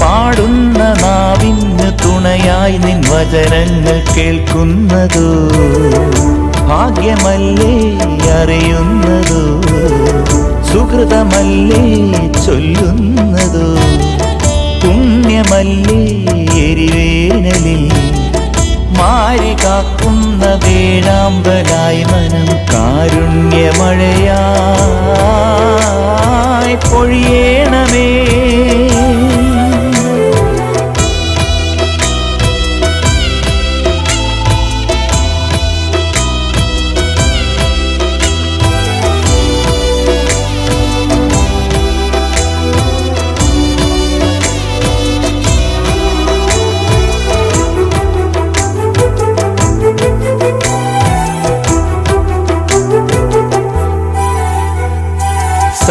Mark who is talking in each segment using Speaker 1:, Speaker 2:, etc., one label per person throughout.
Speaker 1: പാടുന്ന നാവിന് തുണയായി നിൻ വചനങ്ങൾ കേൾക്കുന്നതു? ഭാഗ്യമല്ലേ അറിയുന്നതു? സുഹൃതമല്ലേ ചൊല്ലുന്നതു? പുണ്യമല്ലേ എരിവേനലിൽ? മാരി കാക്കുന്ന വേഴാമ്പലായി മനം കാരുണ്യമഴയാ പൊഴിയേണമേ.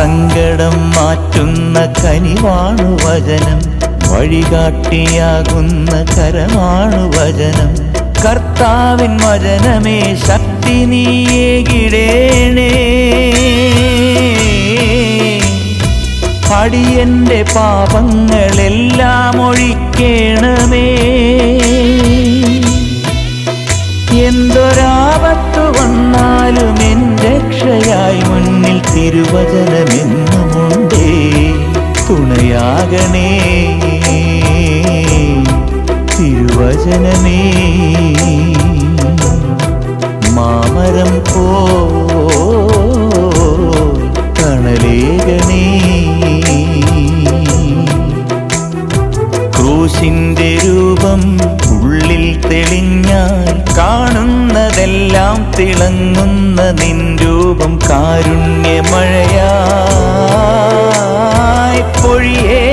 Speaker 1: സങ്കടം മാറ്റുന്ന കനിവാണു വചനം. വഴികാട്ടിയാകുന്ന കരമാണു വചനം. കർത്താവിൻ വചനമേ ശക്തി നീയേകിടേണേ അടിയന്റെ പാപങ്ങളെല്ലാം ഒഴിക്കേണമേ. എന്തൊരാപത്തു വന്നാലും എൻ രക്ഷയായി മുന്നിൽ തിരുവചനമെന്നുമുണ്ടേ. തുണയാകണേ. തിരുവചനമേ. മാമരം പോ കണലേകണേ ക്രൂശിന്റെ രൂപം ഉള്ളിൽ തെളിഞ്ഞാൽ കാണുന്നതെല്ലാം തിളങ്ങുന്ന നിൻ രൂപം കാരുണ്യമഴയാ പൊഴിയേ.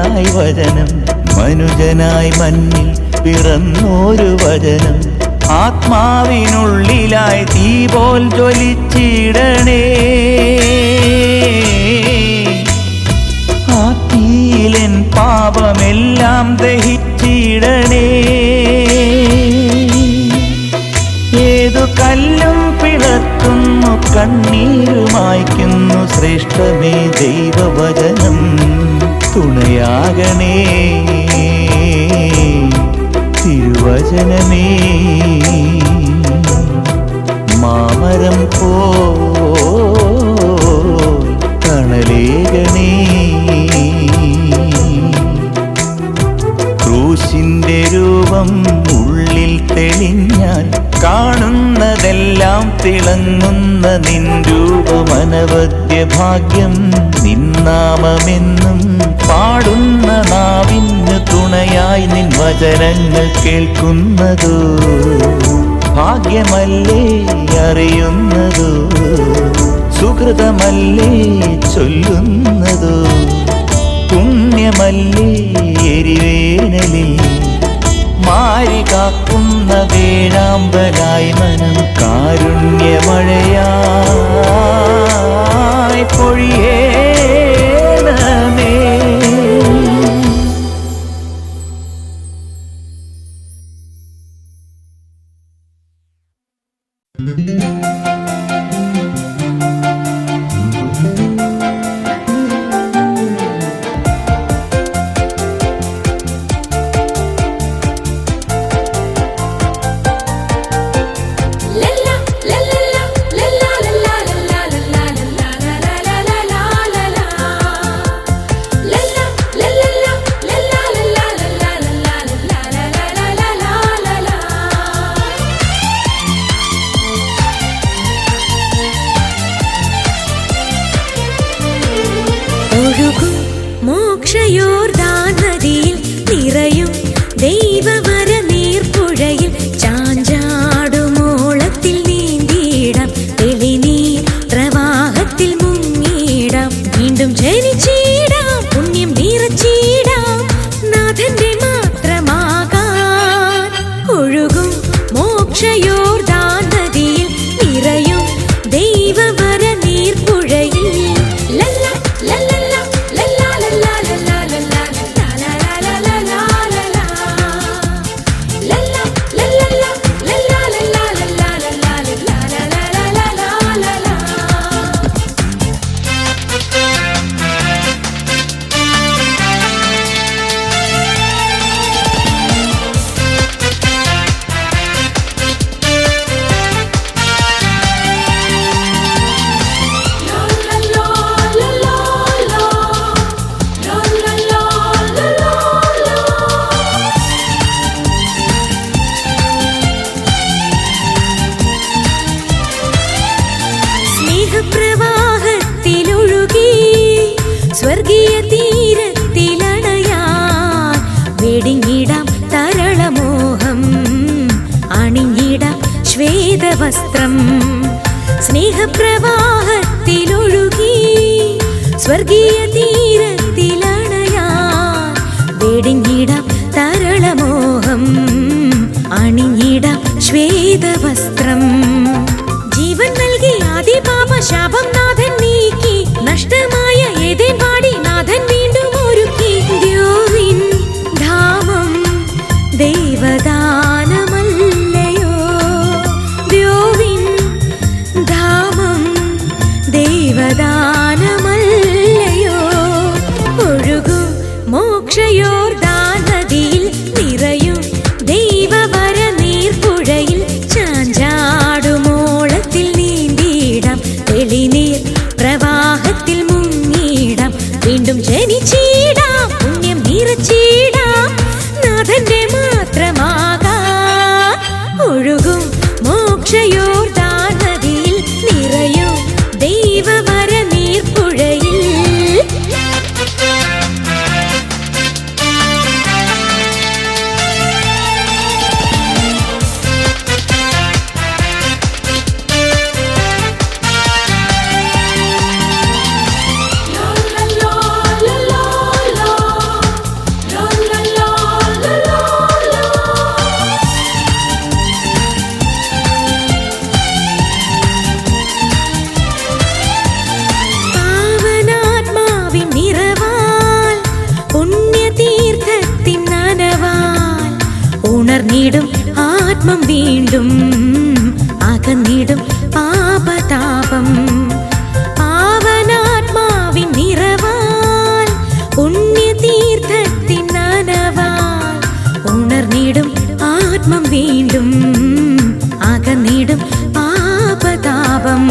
Speaker 1: മഞ്ഞയായി വചനം മനുജനായി മഞ്ഞിൽ പിറന്നൊരു വചനം. ആത്മാവിനുള്ളിലായി തീ പോൽ ജ്വലിച്ചിടണേ. പാപമെല്ലാം ദഹിച്ചിടണേ. ഏതു കല്ലും പിളർത്തുന്നു കണ്ണീരുമായ്ക്കുന്നു ശ്രേഷ്ഠമേ ദൈവവചനം. തുണയാകണേ. തിരുവചനമേ. മാമരം പോ കണലേകണേ ക്രൂശിന്റെ രൂപം ഉള്ളിൽ കാണുന്നതെല്ലാം തിളങ്ങുന്ന നിൻ രൂപമനവദ്യ ഭാഗ്യം നിന്നാമെന്നും പാടുന്ന നാവിന് തുണയായി നിൻ വചനങ്ങൾ കേൾക്കുന്നതോ. ഭാഗ്യമല്ലേ അറിയുന്നതോ. സുഹൃതമല്ലേ ചൊല്ലുന്നതോ. പുണ്യമല്ലേ എരിവേനലിൽ മാരി കാക്കുന്ന വീഴാംബരായി മനം കാരുണ്യമഴയായി
Speaker 2: പൊഴിയേ വെടിഞ്ഞിടാം തരളമോഹം. അണിഞ്ഞിടാം ശ്വേതവസ്ത്രം. സ്നേഹപ്രവാഹത്തിലൊഴുകി സ്വർഗീയ തീരത്തിലണയാ. വെടിഞ്ഞിടാം തരളമോഹം. അണിഞ്ഞിടാം ശ്വേതവസ്ത്രം. ജീവൻ നൽകി ആദിപാപ ശാപം 离你 ആത്മം വീണ്ടും അകന്നിടും പാപതാപം പാവനാത്മാവിൻ നിറവാൽ പുണ്യതീർത്ഥത്തിൻ നനവാൽ ഉണർന്നിടും ആത്മം വീണ്ടും അകന്നിടും പാപതാപം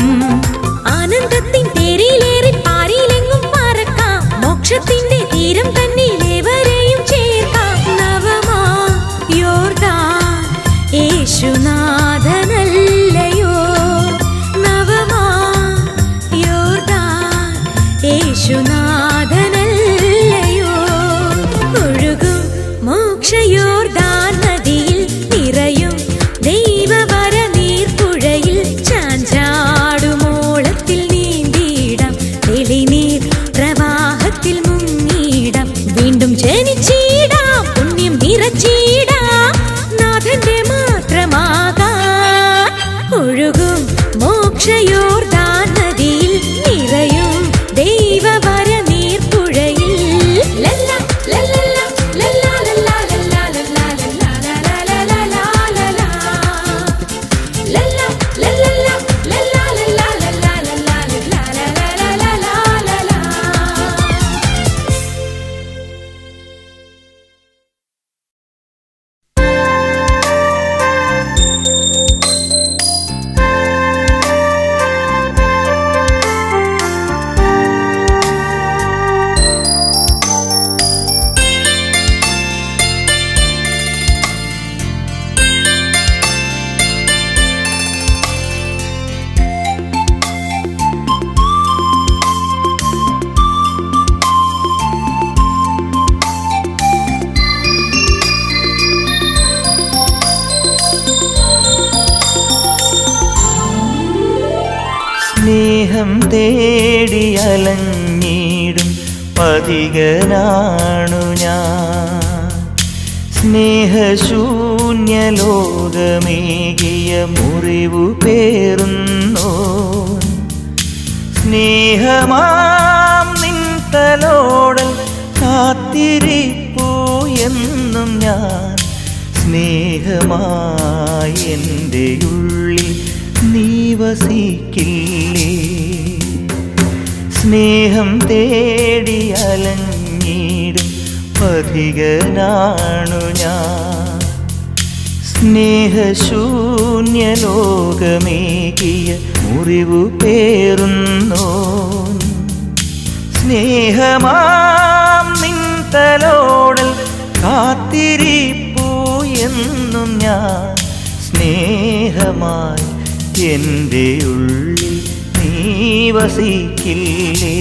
Speaker 1: സ്നേഹം തേടി അലഞ്ഞിടും പതികനാണു ഞാൻ. സ്നേഹശൂന്യ ലോകമേകിയ മുറിവു പേറുന്നോ. സ്നേഹമാം നിൻതലോടൽ കാത്തിരിപ്പൂ എന്നും ഞാൻ. സ്നേഹമായി എന്റെ ഉള്ളിൽ നീ വസിക്കില്ലേ? സ്നേഹം തേടി അലഞ്ഞിടും പതികനാണു ഞാൻ. സ്നേഹശൂന്യ ലോകമേകിയ മുറിവു പേറുന്നോ. സ്നേഹമാം നിൻതലോടൽ കാത്തിരിപ്പൂ എന്നും ഞാൻ സ്നേഹമായി എന്റെ ഉള്ളിൽ നീ വസിക്കില്ലേ?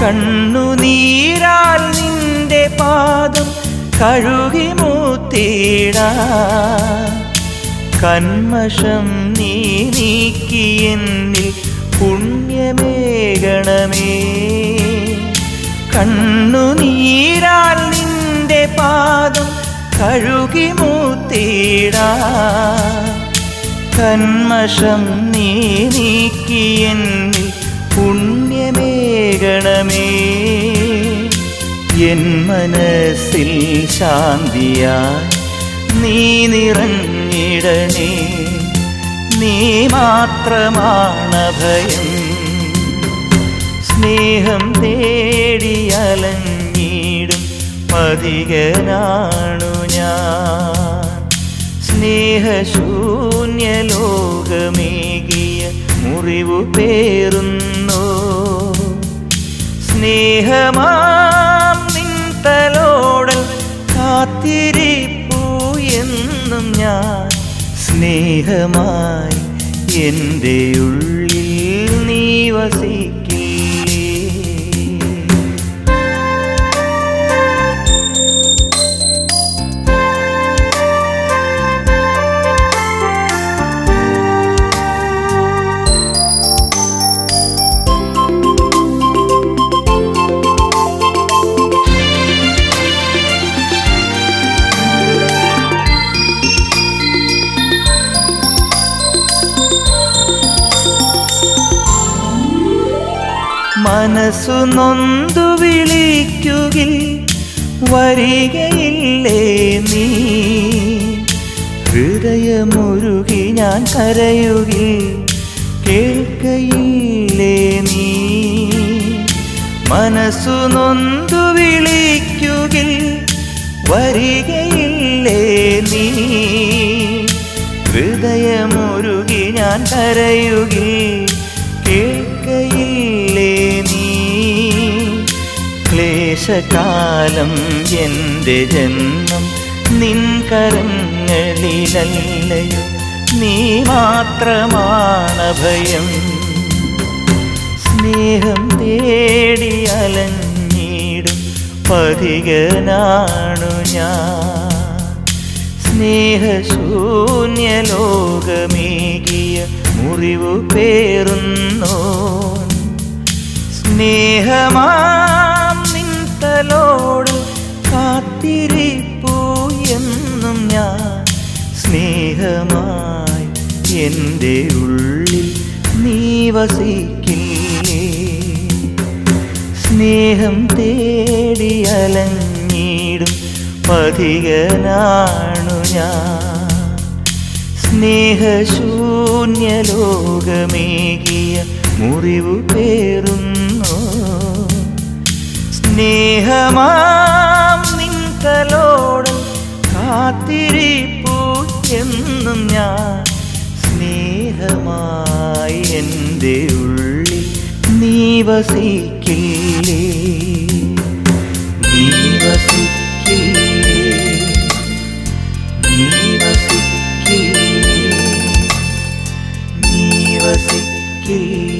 Speaker 1: കണ്ണുനീരാൽ നിന്റെ പാദം കഴുകി മൂത്തിടാ. കന്മഷം നീ നീക്കി എന്നിൽ പുണ്യമേകണമേ. കണ്ണുനീരാൽ നിന്റെ പാദം കഴുകി മൂത്തിടാ. കന്മഷം നീ നീക്കി എന്നിൽ പുണ്യമേകണമേ എൻ മനസ്സിൽ ശാന്തിയായി നീ നിറഞ്ഞിടണേ. നീ മാത്രമാണ് ഭയം സ്നേഹം തേടി അലഞ്ഞിടും പതികനാണു ഞാൻ. സ്നേഹശൂന്യ ലോകമേകിയ മുറിവു പേറുന്നു. സ്നേഹമാം നിൻതലോടൽ കാത്തിരിപ്പൂ എന്നും ഞാൻ സ്നേഹമായി എന്റെ ഉള്ളിൽ നീ വസിക്കില്ലേ മനസ്സു നൊന്തു വിളിക്കുകിൽ വരികയില്ലേ നീ? ഹൃദയമുരുകി ഞാൻ കരയുകിൽ കേൾക്കയില്ലേ നീ? മനസ്സു നൊന്തു വിളിക്കുകിൽ വരികയില്ലേ നീ? ഹൃദയമുരുകി ഞാൻ കരയുകിൽ ക്ലേശകാലം എന്റെ ജന്മം നിൻ കരങ്ങളിലല്ലയോ? നീ മാത്രമാണ് ഭയം സ്നേഹം തേടി അലഞ്ഞിടും പതികനാണു ഞാൻ. സ്നേഹശൂന്യ ലോകമേകിയ മുറിവു പേറുന്നോ സ്നേഹമാം നിന്തലോട് കാത്തിരിപ്പൂ എന്നും ഞാൻ സ്നേഹമായി എന്റെ ഉള്ളിൽ നീ വസിക്കില്ലേ? സ്നേഹം തേടി അലഞ്ഞിടും പതികനാണു ഞാൻ. സ്നേഹശൂന്യ ലോകമേകിയ മുറിവു പേറുന്നു. സ്നേഹമാം നിന്തലോട് കാത്തിരിപ്പൂ എന്നും ഞാൻ. സ്നേഹമായി എന്റെ ഉള്ളിൽ നീ വസിക്കില്ലേ? നീ വസിക്കില്ലേ? നീ വസിക്കില്ലേ? നീ വസിക്കില്ലേ?